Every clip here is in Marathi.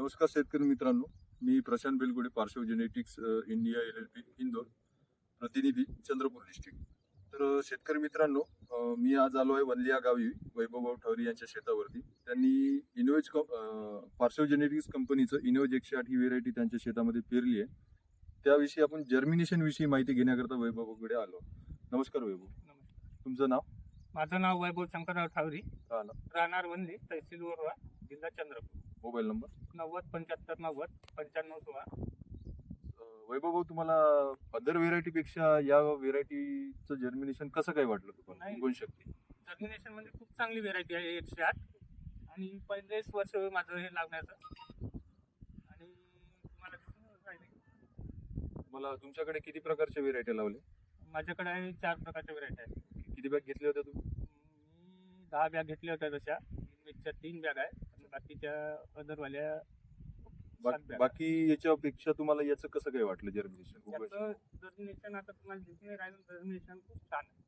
नमस्कार शेतकरी मित्रांनो मी Prashant Belgude Parshva genetics India L L P Indore प्रतिनिधी चंद्रपूर डिस्ट्रिक्ट तर शेतकरी मित्रांनो मी आज आलो आहे वल्ली या गावी वैभवभाऊ ठवरी यांच्या शेतावरती. त्यांनी इनोवेज क- पार्श्व जेनेटिक्स कंपनीचं इनोवेज एकशे आठ ही व्हेरायटी त्यांच्या शेतामध्ये पेरली आहे. त्याविषयी आपण जर्मिनेशन विषयी माहिती घेण्याकरता वैभवकडे आलो नमस्कार वैभव. तुमचं नाव? माझं नाव वैभव शंकरराव ठावरी. राहणार? राहणार वंदी तहसील वरवा जिल्हा चंद्रपूर. Mobile number? नव्वद पंच्याहत्तर नव्वद पंच्याण्णव सोळा. वैभव भाऊ तुम्हाला अदर व्हेरायटी पेक्षा या व्हेरायटीचं जर्मिनेशन कसं काय वाटलं तुम्हाला? नाही. शक्ती टर्मिनेशन म्हणजे खूप चांगली व्हेरायटी आहे एकशे आठ. आणि पहिलेच वर्ष माझं हे लावण्याचं आणि तुम्हाला. मला तुमच्याकडे किती प्रकारच्या व्हेरायटी लावले? माझ्याकडे आहे चार प्रकारच्या व्हेरायटी आहेत. किती बॅग घेतले होते तुम्ही? मी दहा बॅग घेतल्या होत्या तशा. मिक्सच्या तीन बॅग आहे बाकीच्या अदरवाल्या बाकी याच्यापेक्षा तुम्हाला याचं कसं काय वाटलं जर्मिनेशन त्याचं जर्मिनेशन आता तुम्हाला दिसून राहिलं जर्मिनेशन खूप छान आहे.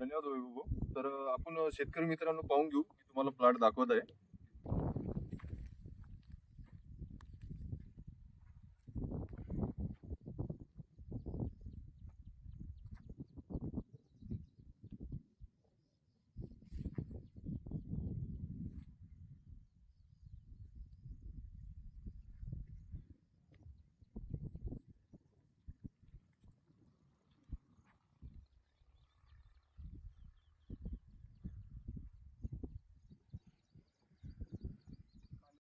धन्यवाद वैभव भाऊ. तर आपण शेतकरी मित्रांनो पाहून घेऊ. की तुम्हाला प्लॉट दाखवत आहे.